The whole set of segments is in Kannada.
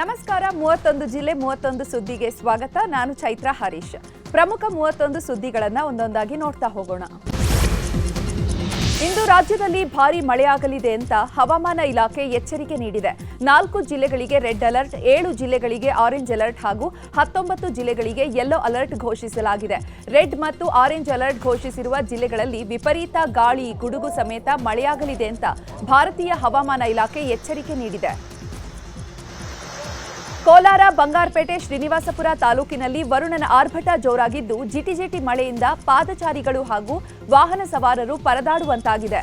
ನಮಸ್ಕಾರ, ಮೂವತ್ತೊಂದು ಜಿಲ್ಲೆ, ಮೂವತ್ತೊಂದು ಸುದ್ದಿಗೆ ಸ್ವಾಗತ. ನಾನು ಚೈತ್ರ ಹರೀಶ್. ಪ್ರಮುಖ ಮೂವತ್ತೊಂದು ಸುದ್ದಿಗಳನ್ನು ಒಂದೊಂದಾಗಿ ನೋಡ್ತಾ ಹೋಗೋಣ. ಇಂದು ರಾಜ್ಯದಲ್ಲಿ ಭಾರಿ ಮಳೆಯಾಗಲಿದೆ ಅಂತ ಹವಾಮಾನ ಇಲಾಖೆ ಎಚ್ಚರಿಕೆ ನೀಡಿದೆ. ನಾಲ್ಕು ಜಿಲ್ಲೆಗಳಿಗೆ ರೆಡ್ ಅಲರ್ಟ್, ಏಳು ಜಿಲ್ಲೆಗಳಿಗೆ ಆರೆಂಜ್ ಅಲರ್ಟ್ ಹಾಗೂ ಹತ್ತೊಂಬತ್ತು ಜಿಲ್ಲೆಗಳಿಗೆ ಯೆಲ್ಲೋ ಅಲರ್ಟ್ ಘೋಷಿಸಲಾಗಿದೆ. ರೆಡ್ ಮತ್ತು ಆರೆಂಜ್ ಅಲರ್ಟ್ ಘೋಷಿಸಿರುವ ಜಿಲ್ಲೆಗಳಲ್ಲಿ ವಿಪರೀತ ಗಾಳಿ, ಗುಡುಗು ಸಮೇತ ಮಳೆಯಾಗಲಿದೆ ಅಂತ ಭಾರತೀಯ ಹವಾಮಾನ ಇಲಾಖೆ ಎಚ್ಚರಿಕೆ ನೀಡಿದೆ. ಕೋಲಾರ ಬಂಗಾರಪೇಟೆ ಶ್ರೀನಿವಾಸಪುರ ತಾಲೂಕಿನಲ್ಲಿ ವರುಣನ ಆರ್ಭಟ ಜೋರಾಗಿದ್ದು ಜಿಟಿಜಿಟಿ ಮಳೆಯಿಂದ ಪಾದಚಾರಿಗಳು ಹಾಗೂ ವಾಹನ ಸವಾರರು ಪರದಾಡುವಂತಾಗಿದೆ.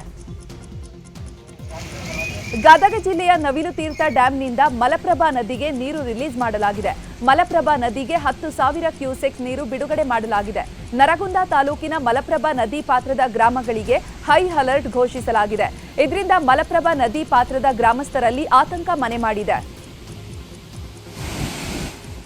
ಗದಗ ಜಿಲ್ಲೆಯ ನವಿಲು ತೀರ್ಥ ಡ್ಯಾಂನಿಂದ ಮಲಪ್ರಭಾ ನದಿಗೆ ನೀರು ರಿಲೀಸ್ ಮಾಡಲಾಗಿದೆ. ಮಲಪ್ರಭಾ ನದಿಗೆ ಹತ್ತು ಸಾವಿರ ಕ್ಯೂಸೆಕ್ ನೀರು ಬಿಡುಗಡೆ ಮಾಡಲಾಗಿದೆ. ನರಗುಂದ ತಾಲೂಕಿನ ಮಲಪ್ರಭಾ ನದಿ ಪಾತ್ರದ ಗ್ರಾಮಗಳಿಗೆ ಹೈ ಅಲರ್ಟ್ ಘೋಷಿಸಲಾಗಿದೆ. ಇದರಿಂದ ಮಲಪ್ರಭಾ ನದಿ ಪಾತ್ರದ ಗ್ರಾಮಸ್ಥರಲ್ಲಿ ಆತಂಕ ಮನೆ ಮಾಡಿದೆ.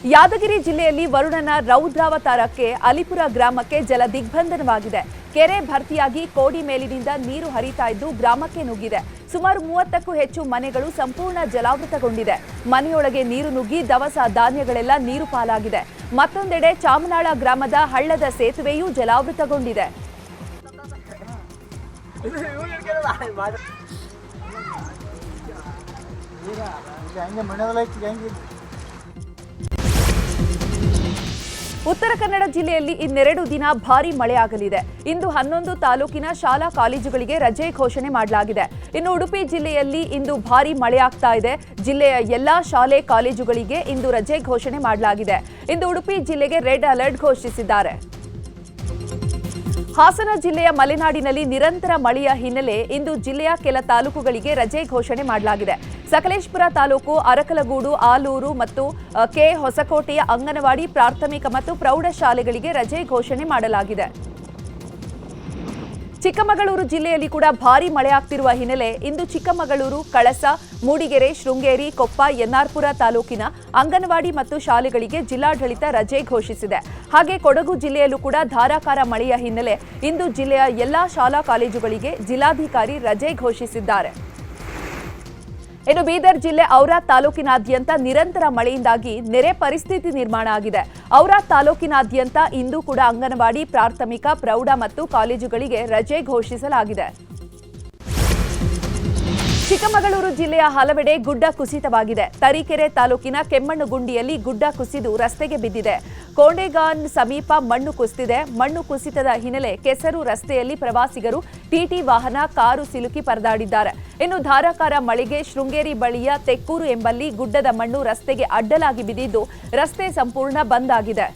ಯಾದಗಿರಿ ಜಿಲ್ಲೆಯಲ್ಲಿ ವರುಣನ ರೌದ್ರಾವತಾರಕ್ಕೆ ಅಲಿಪುರ ಗ್ರಾಮಕ್ಕೆ ಜಲ ದಿಗ್ಬಂಧನವಾಗಿದೆ. ಕೆರೆ ಭರ್ತಿಯಾಗಿ ಕೋಡಿ ಮೇಲಿನಿಂದ ನೀರು ಹರಿತಾ ಇದ್ದು ಗ್ರಾಮಕ್ಕೆ ನುಗ್ಗಿದೆ. ಸುಮಾರು ಮೂವತ್ತಕ್ಕೂ ಹೆಚ್ಚು ಮನೆಗಳು ಸಂಪೂರ್ಣ ಜಲಾವೃತಗೊಂಡಿದೆ. ಮನೆಯೊಳಗೆ ನೀರು ನುಗ್ಗಿ ದವಸ ಧಾನ್ಯಗಳೆಲ್ಲ ನೀರು ಪಾಲಾಗಿದೆ. ಮತ್ತೊಂದೆಡೆ ಚಾಮನಾಳ ಗ್ರಾಮದ ಹಳ್ಳದ ಸೇತುವೆಯೂ ಜಲಾವೃತಗೊಂಡಿದೆ. ಉತ್ತರ ಕನ್ನಡ ಜಿಲ್ಲೆಯಲ್ಲಿ ಇನ್ನೆರಡು ದಿನ ಭಾರಿ ಮಳೆಯಾಗಲಿದೆ. ಇಂದು ಹನ್ನೊಂದು ತಾಲೂಕಿನ ಶಾಲಾ ಕಾಲೇಜುಗಳಿಗೆ ರಜೆ ಘೋಷಣೆ ಮಾಡಲಾಗಿದೆ. ಇನ್ನು ಉಡುಪಿ ಜಿಲ್ಲೆಯಲ್ಲಿ ಇಂದು ಭಾರಿ ಮಳೆಯಾಗ್ತಾ ಇದೆ. ಜಿಲ್ಲೆಯ ಎಲ್ಲಾ ಶಾಲೆ ಕಾಲೇಜುಗಳಿಗೆ ಇಂದು ರಜೆ ಘೋಷಣೆ ಮಾಡಲಾಗಿದೆ. ಇಂದು ಉಡುಪಿ ಜಿಲ್ಲೆಗೆ ರೆಡ್ ಅಲರ್ಟ್ ಘೋಷಿಸಿದ್ದಾರೆ. ಹಾಸನ ಜಿಲ್ಲೆಯ ಮಲೆನಾಡಿನಲ್ಲಿ ನಿರಂತರ ಮಳೆಯ ಹಿನ್ನೆಲೆ ಇಂದು ಜಿಲ್ಲೆಯ ಕೆಲ ತಾಲೂಕುಗಳಿಗೆ ರಜೆ ಘೋಷಣೆ ಮಾಡಲಾಗಿದೆ. ಸಕಲೇಶ್ಪುರ ತಾಲೂಕು ಅರಕಲಗೂಡು, ಆಲೂರು ಮತ್ತು ಕೆ ಹೊಸಕೋಟೆಯ ಅಂಗನವಾಡಿ ಪ್ರಾಥಮಿಕ ಮತ್ತು ಪ್ರೌಢಶಾಲೆಗಳಿಗೆ ರಜೆ ಘೋಷಣೆ ಮಾಡಲಾಗಿದೆ. ಚಿಕ್ಕಮಗಳೂರು ಜಿಲ್ಲೆಯಲ್ಲಿ ಕೂಡ ಭಾರೀ ಮಳೆಯಾಗ್ತಿರುವ ಹಿನ್ನೆಲೆ ಇಂದು ಚಿಕ್ಕಮಗಳೂರು, ಕಳಸ, ಮೂಡಿಗೆರೆ, ಶೃಂಗೇರಿ, ಕೊಪ್ಪ ಎನ್ಆರ್ಪುರ ತಾಲೂಕಿನ ಅಂಗನವಾಡಿ ಮತ್ತು ಶಾಲೆಗಳಿಗೆ ಜಿಲ್ಲಾಡಳಿತ ರಜೆ ಘೋಷಿಸಿದೆ. ಹಾಗೆ ಕೊಡಗು ಜಿಲ್ಲೆಯಲ್ಲೂ ಕೂಡ ಧಾರಾಕಾರ ಮಳೆಯ ಹಿನ್ನೆಲೆ ಇಂದು ಜಿಲ್ಲೆಯ ಎಲ್ಲಾ ಶಾಲಾ ಕಾಲೇಜುಗಳಿಗೆ ಜಿಲ್ಲಾಧಿಕಾರಿ ರಜೆ ಘೋಷಿಸಿದ್ದಾರೆ. ಇನ್ನು ಬೀದರ್ ಜಿಲ್ಲೆ ಔರಾದ್ ತಾಲೂಕಿನಾದ್ಯಂತ ನಿರಂತರ ಮಳೆಯಿಂದಾಗಿ ನೆರೆ ಪರಿಸ್ಥಿತಿ ನಿರ್ಮಾಣ ಆಗಿದೆ. ಔರಾದ್ ತಾಲೂಕಿನಾದ್ಯಂತ ಇಂದು ಕೂಡ ಅಂಗನವಾಡಿ, ಪ್ರಾಥಮಿಕ, ಪ್ರೌಢ ಮತ್ತು ಕಾಲೇಜುಗಳಿಗೆ ರಜೆ ಘೋಷಿಸಲಾಗಿದೆ. ಚಿಕ್ಕಮಗಳೂರು ಜಿಲ್ಲೆಯ ಹಲವೆಡೆ ಗುಡ್ಡ ಕುಸಿತವಾಗಿದೆ. ತರೀಕೆರೆ ತಾಲೂಕಿನ ಕೆಮ್ಮಣ್ಣುಗುಂಡಿಯಲ್ಲಿ ಗುಡ್ಡ ಕುಸಿದು ರಸ್ತೆಗೆ ಬಿದ್ದಿದೆ. ಕೋಂಡೆಗಾನ್ ಸಮೀಪ ಮಣ್ಣು ಕುಸಿದಿದೆ. ಮಣ್ಣು ಕುಸಿತದ ಹಿನ್ನೆಲೆ ಕೆಸರು ರಸ್ತೆಯಲ್ಲಿ ಪ್ರವಾಸಿಗರು ಟಿಟಿ ವಾಹನ, ಕಾರು ಸಿಲುಕಿ ಪರದಾಡಿದ್ದಾರೆ. ಇನ್ನು ಧಾರಾಕಾರ ಮಳೆಗೆ ಶೃಂಗೇರಿ ಬಳಿಯ ತೆಕ್ಕೂರು ಎಂಬಲ್ಲಿ ಗುಡ್ಡದ ಮಣ್ಣು ರಸ್ತೆಗೆ ಅಡ್ಡಲಾಗಿ ಬಿದ್ದಿದ್ದು ರಸ್ತೆ ಸಂಪೂರ್ಣ ಬಂದ್ ಆಗಿದೆ.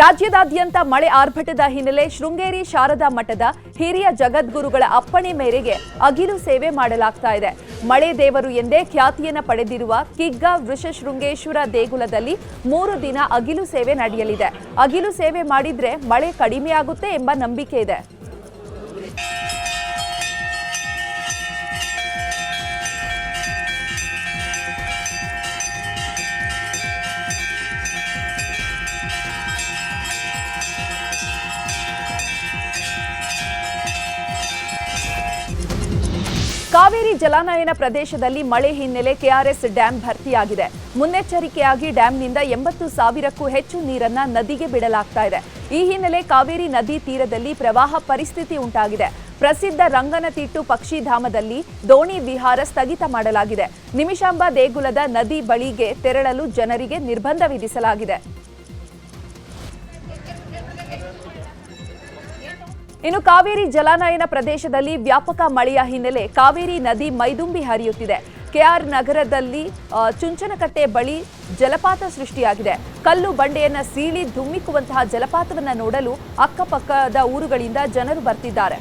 ರಾಜ್ಯದಾದ್ಯಂತ ಮಳೆ ಆರ್ಭಟದ ಹಿನ್ನೆಲೆ ಶೃಂಗೇರಿ ಶಾರದಾ ಮಠದ ಹಿರಿಯ ಜಗದ್ಗುರುಗಳ ಅಪ್ಪಣೆ ಮೇರೆಗೆ ಅಗಿಲು ಸೇವೆ ಮಾಡಲಾಗ್ತಾ ಇದೆ. ಮಳೆ ದೇವರು ಎಂದೇ ಖ್ಯಾತಿಯನ್ನು ಪಡೆದಿರುವ ಕಿಗ್ಗ ವೃಷಶೃಂಗೇಶ್ವರ ದೇಗುಲದಲ್ಲಿ ಮೂರು ದಿನ ಅಗಿಲು ಸೇವೆ ನಡೆಯಲಿದೆ. ಅಗಿಲು ಸೇವೆ ಮಾಡಿದ್ರೆ ಮಳೆ ಕಡಿಮೆಯಾಗುತ್ತೆ ಎಂಬ ನಂಬಿಕೆ ಇದೆ. ಕಾವೇರಿ ಜಲಾನಯನ ಪ್ರದೇಶದಲ್ಲಿ ಮಳೆ ಹಿನ್ನೆಲೆ ಕೆಆರ್ಎಸ್ ಡ್ಯಾಂ ಭರ್ತಿಯಾಗಿದೆ. ಮುನ್ನೆಚ್ಚರಿಕೆಯಾಗಿ ಡ್ಯಾಂನಿಂದ ಎಂಬತ್ತು ಸಾವಿರಕ್ಕೂ ಹೆಚ್ಚು ನೀರನ್ನ ನದಿಗೆ ಬಿಡಲಾಗ್ತಾ ಇದೆ. ಈ ಹಿನ್ನೆಲೆ ಕಾವೇರಿ ನದಿ ತೀರದಲ್ಲಿ ಪ್ರವಾಹ ಪರಿಸ್ಥಿತಿ ಉಂಟಾಗಿದೆ. ಪ್ರಸಿದ್ಧ ರಂಗನತಿಟ್ಟು ಪಕ್ಷಿಧಾಮದಲ್ಲಿ ದೋಣಿ ವಿಹಾರ ಸ್ಥಗಿತ ಮಾಡಲಾಗಿದೆ. ನಿಮಿಷಾಂಬ ದೇಗುಲದ ನದಿ ಬಳಿಗೆ ತೆರಳಲು ಜನರಿಗೆ ನಿರ್ಬಂಧ ವಿಧಿಸಲಾಗಿದೆ. ಇನ್ನು ಕಾವೇರಿ ಜಲಾನಯನ ಪ್ರದೇಶದಲ್ಲಿ ವ್ಯಾಪಕ ಮಳೆಯ ಹಿನ್ನೆಲೆ ಕಾವೇರಿ ನದಿ ಮೈದುಂಬಿ ಹರಿಯುತ್ತಿದೆ. ಕೆಆರ್ ನಗರದಲ್ಲಿ ಚುಂಚನಕಟ್ಟೆ ಬಳಿ ಜಲಪಾತ ಸೃಷ್ಟಿಯಾಗಿದೆ. ಕಲ್ಲು ಬಂಡೆಯನ್ನ ಸೀಳಿ ಧುಮ್ಮಿಕ್ಕುವಂತಹ ಜಲಪಾತವನ್ನ ನೋಡಲು ಅಕ್ಕಪಕ್ಕದ ಊರುಗಳಿಂದ ಜನರು ಬರ್ತಿದ್ದಾರೆ.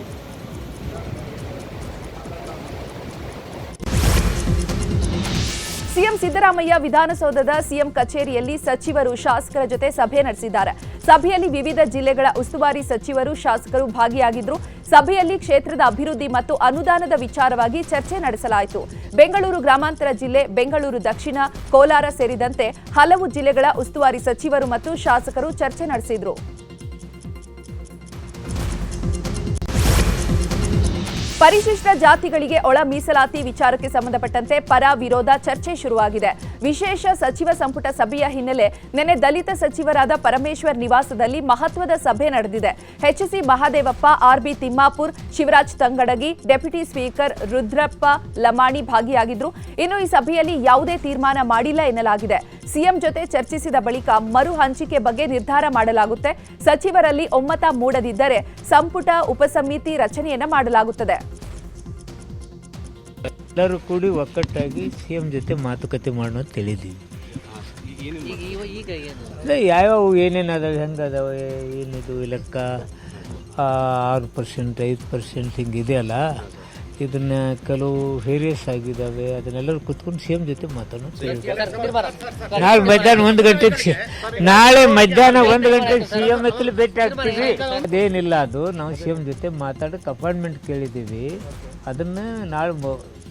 ಸಿಎಂ ಸಿದ್ದರಾಮಯ್ಯ ವಿಧಾನಸೌಧದ ಸಿಎಂ ಕಚೇರಿಯಲ್ಲಿ ಸಚಿವರು ಶಾಸಕರ ಜೊತೆ ಸಭೆ ನಡೆಸಿದ್ದಾರೆ. ಸಭೆಯಲ್ಲಿ ವಿವಿಧ ಜಿಲ್ಲೆಗಳ ಉಸ್ತುವಾರಿ ಸಚಿವರು ಶಾಸಕರು ಭಾಗಿಯಾಗಿದ್ದರು ಸಭೆಯಲ್ಲಿ ಕ್ಷೇತ್ರದ ಅಭಿವೃದ್ಧಿ ಮತ್ತು ಅನುದಾನದ ವಿಚಾರವಾಗಿ ಚರ್ಚೆ ನಡೆಸಲಾಯಿತು. ಬೆಂಗಳೂರು ಗ್ರಾಮಾಂತರ ಜಿಲ್ಲೆ, ಬೆಂಗಳೂರು ದಕ್ಷಿಣ, ಕೋಲಾರ ಸೇರಿದಂತೆ ಹಲವು ಜಿಲ್ಲೆಗಳ ಉಸ್ತುವಾರಿ ಸಚಿವರು ಮತ್ತು ಶಾಸಕರು ಚರ್ಚೆ ನಡೆಸಿದ್ರು. ಪರಿಶಿಷ್ಟ ಜಾತಿಗಳಿಗೆ ಒಳ ಮೀಸಲಾತಿ ವಿಚಾರಕ್ಕೆ ಸಂಬಂಧಪಟ್ಟಂತೆ ಪರ ವಿರೋಧ ಚರ್ಚೆ ಶುರುವಾಗಿದೆ. ವಿಶೇಷ ಸಚಿವ ಸಂಪುಟ ಸಭೆಯ ಹಿನ್ನೆಲೆ ನಿನ್ನೆ ದಲಿತ ಸಚಿವರಾದ ಪರಮೇಶ್ವರ್ ನಿವಾಸದಲ್ಲಿ ಮಹತ್ವದ ಸಭೆ ನಡೆದಿದೆ. H C Mahadevappa R B Timmapur, Shivaraj Tangadagi, deputy speaker Rudrappa Lamani ಭಾಗಿಯಾಗಿದ್ರು. ಇನ್ನು ಈ ಸಭೆಯಲ್ಲಿ ಯಾವುದೇ ತೀರ್ಮಾನ ಮಾಡಿಲ್ಲ ಎನ್ನಲಾಗಿದೆ. ಸಿಎಂ ಜೊತೆ ಚರ್ಚಿಸಿದ ಬಳಿಕ ಮರು ಹಂಚಿಕೆ ಬಗ್ಗೆ ನಿರ್ಧಾರ ಮಾಡಲಾಗುತ್ತೆ. ಸಚಿವರಲ್ಲಿ ಒಮ್ಮತ ಮೂಡದಿದ್ದರೆ ಸಂಪುಟ ಉಪಸಮಿತಿ ರಚನೆಯನ್ನ ಮಾಡಲಾಗುತ್ತದೆ. ಎಲ್ಲರೂ ಕೂಡಿ ಒಕ್ಕಟ್ಟಾಗಿ ಸಿ ಎಂ ಜೊತೆ ಮಾತುಕತೆ ಮಾಡೋಣ ಅಂತ ಯಾವ್ಯಾವ ಏನೇನು ಅದಾವೆ ಹೆಂಗೆ ಅದಾವೆ ಏನಿದು, ಲೆಕ್ಕ ಆರು ಪರ್ಸೆಂಟ್ ಐದು ಪರ್ಸೆಂಟ್ ಹಿಂಗೆ ಇದೆಯಲ್ಲ ಇದನ್ನ ಕೆಲವು ವೇರಿಯಸ್ ಆಗಿದ್ದಾವೆ. ಅದನ್ನೆಲ್ಲರೂ ಕುತ್ಕೊಂಡು ಸಿ ಎಂ ಜೊತೆ ಮಾತಾಡೋಣ. ನಾಳೆ ಮಧ್ಯಾಹ್ನ ಒಂದು ಗಂಟೆಗೆ ನಾಳೆ ಮಧ್ಯಾಹ್ನ ಒಂದು ಗಂಟೆಗೆ ಸಿ ಎಂ ಎತ್ತಲು ಭೇಟಿ ಆಗ್ತೀವಿ. ಅದೇನಿಲ್ಲ ಅದು. ನಾವು ಸಿ ಎಂ ಜೊತೆ ಮಾತಾಡೋಕೆ ಅಪಾಯಿಂಟ್ಮೆಂಟ್ ಕೇಳಿದ್ದೀವಿ. ಅದನ್ನ ನಾಳೆ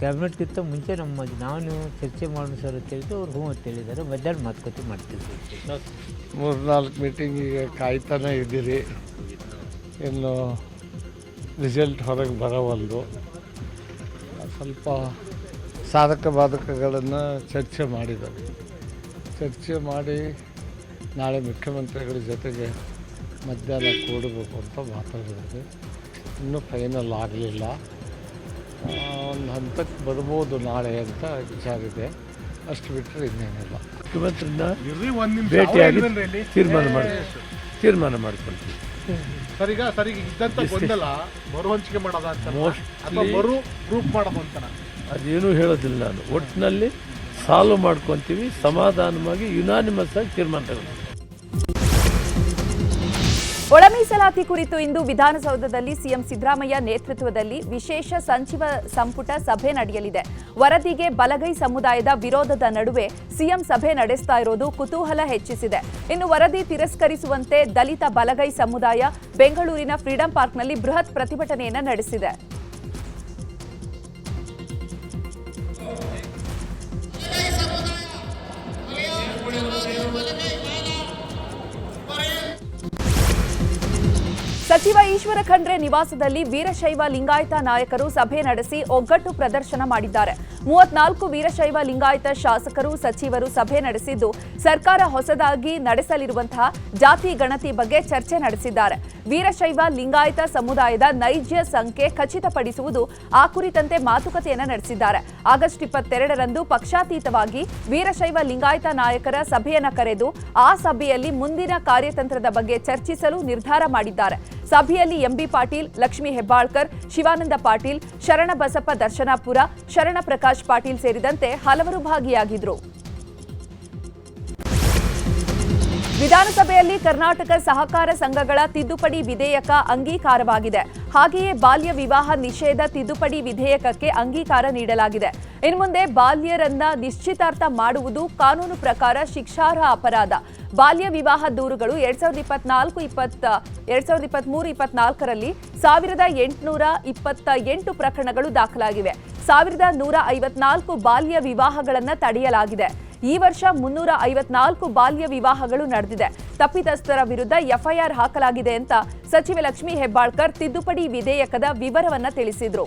ಕ್ಯಾಬಿನೆಟ್ಗಿಂತ ಮುಂಚೆ ನಮ್ಮ ನಾವು ಚರ್ಚೆ ಮಾಡೋಣ ಸರ್ ಅಂತ ಹೇಳಿದ್ದು ಅವ್ರು ಹ್ಞೂ ಅಂತ ಹೇಳಿದ್ದಾರೆ. ಮಧ್ಯಾಹ್ನ ಮಾತುಕತೆ ಮಾಡ್ತೀವಿ. ಮೂರು ನಾಲ್ಕು ಮೀಟಿಂಗ್ ಈಗ ಕಾಯ್ತಾನೆ ಇದ್ದೀರಿ. ಇನ್ನು ರಿಸಲ್ಟ್ ಹೊರಗೆ ಬರೋವಲ್ದು. ಸ್ವಲ್ಪ ಸಾಧಕ ಬಾಧಕಗಳನ್ನು ಚರ್ಚೆ ಮಾಡಿದ್ದಾರೆ. ಚರ್ಚೆ ಮಾಡಿ ನಾಳೆ ಮುಖ್ಯಮಂತ್ರಿಗಳ ಜೊತೆಗೆ ಮಧ್ಯಾಹ್ನ ಕೂಡಬೇಕು ಅಂತ ಮಾತಾಡಿದ್ದಾರೆ. ಇನ್ನೂ ಫೈನಲ್ ಆಗಲಿಲ್ಲ. ಒಂದು ಹಂತಕ್ಕೆ ಬರ್ಬೋದು ನಾಳೆ ಅಂತ ವಿಚಾರ ಇದೆ ಅಷ್ಟು ಬಿಟ್ಟರೆ ಇನ್ನೇನಿಲ್ಲ. ಮುಖ್ಯಮಂತ್ರಿನ ಭೇಟಿಯಾಗಿ ತೀರ್ಮಾನ ಮಾಡಿ. ತೀರ್ಮಾನ ಮಾಡ್ಕೊಳ್ತೀವಿ. ಸರ್ ಸರಿಗೆ ಸರ್ ಈಗ ಇದ್ದಂತ ಗೊಂದಲ ಮರುಹಂಚಿಕೆ ಮಾಡೋದ ಅಥವಾ ಮರು ಗ್ರೂಪ್ ಮಾಡೋದು ಅಂತನ ಅದೇನೂ ಹೇಳೋದಿಲ್ಲ ನಾನು. ಒಟ್ಟಿನಲ್ಲಿ ಸಾಲ್ವ್ ಮಾಡ್ಕೊತೀವಿ ಸಮಾಧಾನವಾಗಿ ಯುನಾನಿಮಸ್ ಆಗಿ ತೀರ್ಮಾನ ತಗೊಳ್ತೀವಿ. ಒಳ ಮೀಸಲಾತಿ ಕುರಿತು ಇಂದು ವಿಧಾನಸೌಧದಲ್ಲಿ ಸಿಎಂ ಸಿದ್ದರಾಮಯ್ಯ ನೇತೃತ್ವದಲ್ಲಿ ವಿಶೇಷ ಸಚಿವ ಸಂಪುಟ ಸಭೆ ನಡೆಯಲಿದೆ. ವರದಿಗೆ ಬಲಗೈ ಸಮುದಾಯದ ವಿರೋಧದ ನಡುವೆ ಸಿಎಂ ಸಭೆ ನಡೆಸ್ತಾ ಇರೋದು ಕುತೂಹಲ ಹೆಚ್ಚಿಸಿದೆ. ಇನ್ನು ವರದಿ ತಿರಸ್ಕರಿಸುವಂತೆ ದಲಿತ ಬಲಗೈ ಸಮುದಾಯ ಬೆಂಗಳೂರಿನ ಫ್ರೀಡಂ ಪಾರ್ಕ್ನಲ್ಲಿ ಬೃಹತ್ ಪ್ರತಿಭಟನೆಯನ್ನು ನಡೆಸಿದೆ. ಸಚಿವ ಈಶ್ವರ ಖಂಡ್ರೆ ನಿವಾಸದಲ್ಲಿ ವೀರಶೈವ ಲಿಂಗಾಯತ ನಾಯಕರು ಸಭೆ ನಡೆಸಿ ಒಗ್ಗಟ್ಟು ಪ್ರದರ್ಶನ ಮಾಡಿದ್ದಾರೆ. ಮೂವತ್ನಾಲ್ಕು ವೀರಶೈವ ಲಿಂಗಾಯತ ಶಾಸಕರು, ಸಚಿವರು ಸಭೆ ನಡೆಸಿದ್ದು, ಸರ್ಕಾರ ಹೊಸದಾಗಿ ನಡೆಸಲಿರುವಂತಹ ಜಾತಿ ಗಣತಿ ಬಗ್ಗೆ ಚರ್ಚೆ ನಡೆಸಿದ್ದಾರೆ. ವೀರಶೈವ ಲಿಂಗಾಯತ ಸಮುದಾಯದ ನೈಜ ಸಂಖ್ಯೆ ಖಚಿತಪಡಿಸುವುದು ಆ ಕುರಿತಂತೆ ಮಾತುಕತೆಯನ್ನ ನಡೆಸಿದ್ದಾರೆ. ಆಗಸ್ಟ್ ಇಪ್ಪತ್ತೆರಡರಂದು ಪಕ್ಷಾತೀತವಾಗಿ ವೀರಶೈವ ಲಿಂಗಾಯತ ನಾಯಕರ ಸಭೆಯನ್ನ ಕರೆದು, ಆ ಸಭೆಯಲ್ಲಿ ಮುಂದಿನ ಕಾರ್ಯತಂತ್ರದ ಬಗ್ಗೆ ಚರ್ಚಿಸಲು ನಿರ್ಧಾರ ಮಾಡಿದ್ದಾರೆ. ಸಭೆಯಲ್ಲಿ ಎಂಬಿ ಪಾಟೀಲ್, ಲಕ್ಷ್ಮೀ ಹೆಬ್ಬಾಳ್ಕರ್, ಶಿವಾನಂದ ಪಾಟೀಲ್ ಶರಣಬಸಪ್ಪ ದರ್ಶನಾಪುರ, ಶರಣ ಪಾಟೀಲ್ ಸೇರಿದಂತೆ ಹಲವರು ಭಾಗಿಯಾಗಿದ್ರು. ವಿಧಾನಸಭೆಯಲ್ಲಿ ಕರ್ನಾಟಕ ಸಹಕಾರ ಸಂಘಗಳ ತಿದ್ದುಪಡಿ ವಿಧೇಯಕ ಅಂಗೀಕಾರವಾಗಿದೆ. ಹಾಗೆಯೇ ಬಾಲ್ಯ ವಿವಾಹ ನಿಷೇಧ ತಿದ್ದುಪಡಿ ವಿಧೇಯಕಕ್ಕೆ ಅಂಗೀಕಾರ ನೀಡಲಾಗಿದೆ. ಇನ್ಮುಂದೆ ಬಾಲ್ಯರನ್ನ ನಿಶ್ಚಿತಾರ್ಥ ಮಾಡುವುದು ಕಾನೂನು ಪ್ರಕಾರ ಶಿಕ್ಷಾರ್ಹ ಅಪರಾಧ. ಬಾಲ್ಯ ವಿವಾಹ ದೂರುಗಳು ಎರಡ್ ಸಾವಿರದ ಇಪ್ಪತ್ನಾಲ್ಕು ಇಪ್ಪತ್ತ, ಎರಡ್ ಸಾವಿರದ ಇಪ್ಪತ್ಮೂರು ಇಪ್ಪತ್ನಾಲ್ಕರಲ್ಲಿ ಸಾವಿರದ ಎಂಟುನೂರ ಇಪ್ಪತ್ತ ಎಂಟು ಪ್ರಕರಣಗಳು ದಾಖಲಾಗಿವೆ. ಸಾವಿರದ ನೂರ ಐವತ್ನಾಲ್ಕು ಬಾಲ್ಯ ವಿವಾಹಗಳನ್ನು ತಡೆಯಲಾಗಿದೆ. ಈ ವರ್ಷ ಮುನ್ನೂರ ಐವತ್ನಾಲ್ಕು ಬಾಲ್ಯ ವಿವಾಹಗಳು ನಡೆದಿದೆ. ತಪ್ಪಿತಸ್ಥರ ವಿರುದ್ಧ ಎಫ್ಐಆರ್ ಹಾಕಲಾಗಿದೆ ಅಂತ ಸಚಿವೆ ಲಕ್ಷ್ಮೀ ಹೆಬ್ಬಾಳ್ಕರ್ ತಿದ್ದುಪಡಿ ವಿಧೇಯಕದ ವಿವರವನ್ನ ತಿಳಿಸಿದ್ರು.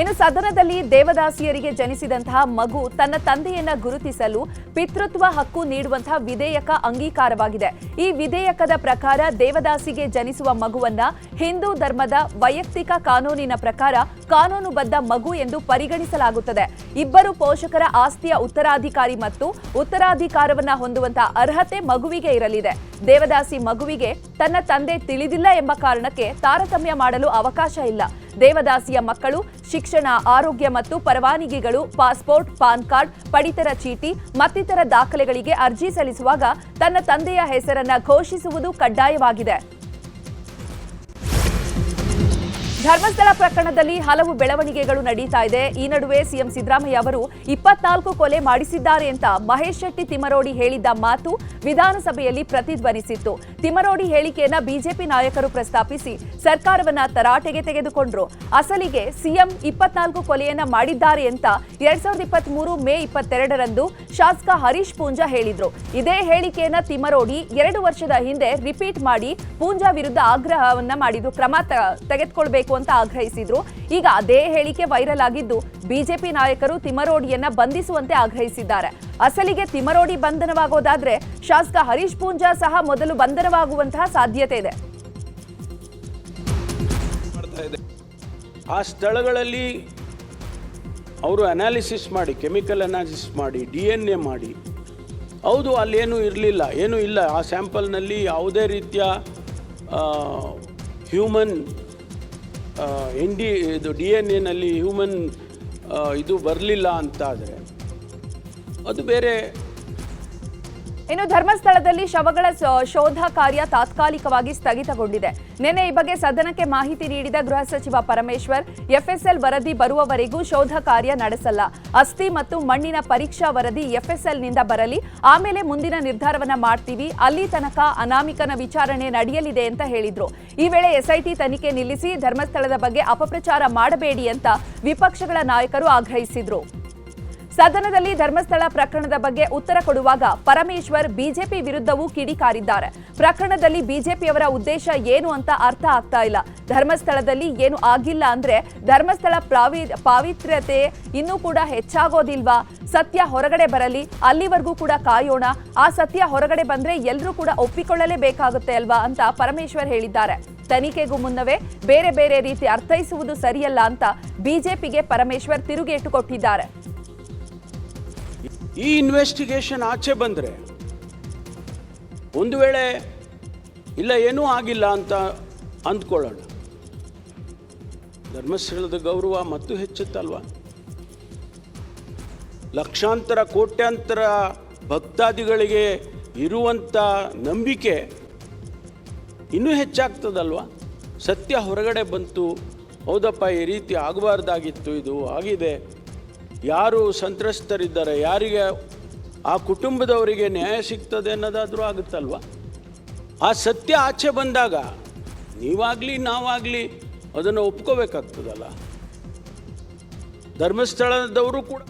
ಇನ್ನು ಸದನದಲ್ಲಿ ದೇವದಾಸಿಯರಿಗೆ ಜನಿಸಿದಂತಹ ಮಗು ತನ್ನ ತಂದೆಯನ್ನ ಗುರುತಿಸಲು ಪಿತೃತ್ವ ಹಕ್ಕು ನೀಡುವಂತಹ ವಿಧೇಯಕ ಅಂಗೀಕಾರವಾಗಿದೆ. ಈ ವಿಧೇಯಕದ ಪ್ರಕಾರ ದೇವದಾಸಿಗೆ ಜನಿಸುವ ಮಗುವನ್ನ ಹಿಂದೂ ಧರ್ಮದ ವೈಯಕ್ತಿಕ ಕಾನೂನಿನ ಪ್ರಕಾರ ಕಾನೂನುಬದ್ಧ ಮಗು ಎಂದು ಪರಿಗಣಿಸಲಾಗುತ್ತದೆ. ಇಬ್ಬರು ಪೋಷಕರ ಆಸ್ತಿಯ ಉತ್ತರಾಧಿಕಾರಿ ಮತ್ತು ಉತ್ತರಾಧಿಕಾರವನ್ನ ಹೊಂದುವಂತಹ ಅರ್ಹತೆ ಮಗುವಿಗೆ ಇರಲಿದೆ. ದೇವದಾಸಿ ಮಗುವಿಗೆ ತನ್ನ ತಂದೆ ತಿಳಿದಿಲ್ಲ ಎಂಬ ಕಾರಣಕ್ಕೆ ತಾರತಮ್ಯ ಮಾಡಲು ಅವಕಾಶ ಇಲ್ಲ. ದೇವದಾಸಿಯ ಮಕ್ಕಳು, ಶಿಕ್ಷಣ, ಆರೋಗ್ಯ ಮತ್ತು ಪರವಾನಗಿಗಳು, ಪಾಸ್ಪೋರ್ಟ್, ಪಾನ್ ಕಾರ್ಡ್, ಪಡಿತರ ಚೀಟಿ, ಮತ್ತಿತರ ದಾಖಲೆಗಳಿಗೆ ಅರ್ಜಿ ಸಲ್ಲಿಸುವಾಗ ತನ್ನ ತಂದೆಯ ಹೆಸರನ್ನ ಘೋಷಿಸುವುದು ಕಡ್ಡಾಯವಾಗಿದೆ. ಧರ್ಮಸ್ಥಳ ಪ್ರಕರಣದಲ್ಲಿ ಹಲವು ಬೆಳವಣಿಗೆಗಳು ನಡೀತಾ ಇದೆ. ಈ ನಡುವೆ ಸಿಎಂ ಸಿದ್ದರಾಮಯ್ಯ ಅವರು ಇಪ್ಪತ್ನಾಲ್ಕು ಕೊಲೆ ಮಾಡಿಸಿದ್ದಾರೆ ಅಂತ ಮಹೇಶ್ ಶೆಟ್ಟಿ ತಿಮರೋಡಿ ಹೇಳಿದ್ದ ಮಾತು ವಿಧಾನಸಭೆಯಲ್ಲಿ ಪ್ರತಿಧ್ವನಿಸಿತ್ತು. ತಿಮರೋಡಿ ಹೇಳಿಕೆಯನ್ನ ಬಿಜೆಪಿ ನಾಯಕರು ಪ್ರಸ್ತಾಪಿಸಿ ಸರ್ಕಾರವನ್ನ ತರಾಟೆಗೆ ತೆಗೆದುಕೊಂಡ್ರು. ಅಸಲಿಗೆ ಸಿಎಂ ಇಪ್ಪತ್ನಾಲ್ಕು ಕೊಲೆಯನ್ನ ಮಾಡಿದ್ದಾರೆ ಅಂತ ಎರಡ್ ಸಾವಿರದ ಇಪ್ಪತ್ತ್ ಮೂರು ಮೇ ಇಪ್ಪತ್ತೆರಡರಂದು ಶಾಸಕ ಹರೀಶ್ ಪೂಂಜಾ ಹೇಳಿದ್ರು. ಇದೇ ಹೇಳಿಕೆಯನ್ನ ತಿಮರೋಡಿ ಎರಡು ವರ್ಷದ ಹಿಂದೆ ರಿಪೀಟ್ ಮಾಡಿ ಪೂಂಜಾ ವಿರುದ್ಧ ಆಗ್ರಹವನ್ನ ಮಾಡಿದ್ರು. ಕ್ರಮ ತೆಗೆದುಕೊಳ್ಬೇಕು ಅಂತ ಆಗ್ರಹಿಸಿದ್ರು. ಈಗ ಅದೇ ಹೇಳಿಕೆ ವೈರಲ್ ಆಗಿದ್ದು ಬಿಜೆಪಿ ನಾಯಕರು ತಿಮರೋಡಿಯನ್ನ ಬಂಧಿಸುವಂತೆ ಆಗ್ರಹಿಸಿದ್ದಾರೆ. ಅಸಲಿಗೆ ತಿಮರೋಡಿ ಬಂಧನವಾಗೋದಾದ್ರೆ ಶಾಸಕ ಹರೀಶ್ ಪೂಂಜಾ ಸಹ ಮೊದಲು ಬಂಧನವಾಗುವಂತಹ ಸಾಧ್ಯತೆ ಇದೆ. ಆ ಸ್ಥಳಗಳಲ್ಲಿ ಅವರು ಅನಾಲಿಸಿಸ್ ಮಾಡಿ, ಕೆಮಿಕಲ್ ಅನಾಲಿಸಿಸ್ ಮಾಡಿ ಡಿ ಎನ್ ಎ ಮಾಡಿ. ಹೌದು, ಅಲ್ಲೇನೂ ಇರಲಿಲ್ಲ, ಏನೂ ಇಲ್ಲ. ಆ ಸ್ಯಾಂಪಲ್ನಲ್ಲಿ ಯಾವುದೇ ರೀತಿಯ ಹ್ಯೂಮನ್ ಎನ್ ಡಿ, ಇದು ಡಿ ಎನ್ ಎನಲ್ಲಿ ಹ್ಯೂಮನ್ ಇದು ಬರಲಿಲ್ಲ ಅಂತ ಆದರೆ ಅದು ಬೇರೆ. ಇನ್ನು ಧರ್ಮಸ್ಥಳದಲ್ಲಿ ಶವಗಳ ಶೋಧ ಕಾರ್ಯ ತಾತ್ಕಾಲಿಕವಾಗಿ ಸ್ಥಗಿತಗೊಂಡಿದೆ. ನಿನ್ನೆ ಈ ಬಗ್ಗೆ ಸದನಕ್ಕೆ ಮಾಹಿತಿ ನೀಡಿದ ಗೃಹ ಸಚಿವ ಪರಮೇಶ್ವರ್, ಎಫ್ಎಸ್ಎಲ್ ವರದಿ ಬರುವವರೆಗೂ ಶೋಧ ಕಾರ್ಯ ನಡೆಸಲ್ಲ. ಅಸ್ಥಿ ಮತ್ತು ಮಣ್ಣಿನ ಪರೀಕ್ಷಾ ವರದಿ ಎಫ್ಎಸ್ಎಲ್ನಿಂದ ಬರಲಿ. ಆಮೇಲೆ ಮುಂದಿನ ನಿರ್ಧಾರವನ್ನ ಮಾಡ್ತೀವಿ. ಅಲ್ಲಿ ತನಕ ಅನಾಮಿಕನ ವಿಚಾರಣೆ ನಡೆಯಲಿದೆ ಅಂತ ಹೇಳಿದ್ರು. ಈ ವೇಳೆ ಎಸ್ಐಟಿ ತನಿಖೆ ನಿಲ್ಲಿಸಿ ಧರ್ಮಸ್ಥಳದ ಬಗ್ಗೆ ಅಪಪ್ರಚಾರ ಮಾಡಬೇಡಿ ಅಂತ ವಿಪಕ್ಷಗಳ ನಾಯಕರು ಆಗ್ರಹಿಸಿದ್ರು. ಸದನದಲ್ಲಿ ಧರ್ಮಸ್ಥಳ ಪ್ರಕರಣದ ಬಗ್ಗೆ ಉತ್ತರ ಕೊಡುವಾಗ ಪರಮೇಶ್ವರ್ ಬಿಜೆಪಿ ವಿರುದ್ಧವೂ ಕಿಡಿಕಾರಿದ್ದಾರೆ. ಪ್ರಕರಣದಲ್ಲಿ ಬಿಜೆಪಿಯವರ ಉದ್ದೇಶ ಏನು ಅಂತ ಅರ್ಥ ಆಗ್ತಾ ಇಲ್ಲ. ಧರ್ಮಸ್ಥಳದಲ್ಲಿ ಏನು ಆಗಿಲ್ಲ ಅಂದ್ರೆ ಧರ್ಮಸ್ಥಳ ಪಾವಿತ್ರ್ಯತೆ ಇನ್ನೂ ಕೂಡ ಹೆಚ್ಚಾಗೋದಿಲ್ವಾ? ಸತ್ಯ ಹೊರಗಡೆ ಬರಲಿ, ಅಲ್ಲಿವರೆಗೂ ಕೂಡ ಕಾಯೋಣ. ಆ ಸತ್ಯ ಹೊರಗಡೆ ಬಂದ್ರೆ ಎಲ್ಲರೂ ಕೂಡ ಒಪ್ಪಿಕೊಳ್ಳಲೇಬೇಕಾಗುತ್ತೆ ಅಲ್ವಾ ಅಂತ ಪರಮೇಶ್ವರ್ ಹೇಳಿದ್ದಾರೆ. ತನಿಖೆಗೂ ಮುನ್ನವೇ ಬೇರೆ ಬೇರೆ ರೀತಿ ಅರ್ಥೈಸುವುದು ಸರಿಯಲ್ಲ ಅಂತ ಬಿಜೆಪಿಗೆ ಪರಮೇಶ್ವರ್ ತಿರುಗೇಟು ಕೊಟ್ಟಿದ್ದಾರೆ. ಈ ಇನ್ವೆಸ್ಟಿಗೇಷನ್ ಆಚೆ ಬಂದರೆ ಒಂದು ವೇಳೆ ಇಲ್ಲ ಏನೂ ಆಗಿಲ್ಲ ಅಂತ ಅಂದ್ಕೊಳ್ಳೋಣ. ಧರ್ಮಸ್ಥಳದ ಗೌರವ ಮತ್ತು ಹೆಚ್ಚುತ್ತಲ್ವ? ಲಕ್ಷಾಂತರ, ಕೋಟ್ಯಾಂತರ ಭಕ್ತಾದಿಗಳಿಗೆ ಇರುವಂಥ ನಂಬಿಕೆ ಇನ್ನೂ ಹೆಚ್ಚಾಗ್ತದಲ್ವ? ಸತ್ಯ ಹೊರಗಡೆ ಬಂತು, ಹೌದಪ್ಪ, ಈ ರೀತಿ ಆಗಬಾರ್ದಾಗಿತ್ತು, ಇದು ಆಗಿದೆ. ಯಾರು ಸಂತ್ರಸ್ತರಿದ್ದಾರೆ, ಯಾರಿಗೆ ಆ ಕುಟುಂಬದವರಿಗೆ ನ್ಯಾಯ ಸಿಗ್ತದೆ ಅನ್ನೋದಾದರೂ ಆಗುತ್ತಲ್ವ? ಆ ಸತ್ಯ ಆಚೆ ಬಂದಾಗ ನೀವಾಗಲಿ, ನಾವಾಗಲಿ ಅದನ್ನು ಒಪ್ಕೋಬೇಕಾಗ್ತದಲ್ಲ. ಧರ್ಮಸ್ಥಳದವರು ಕೂಡ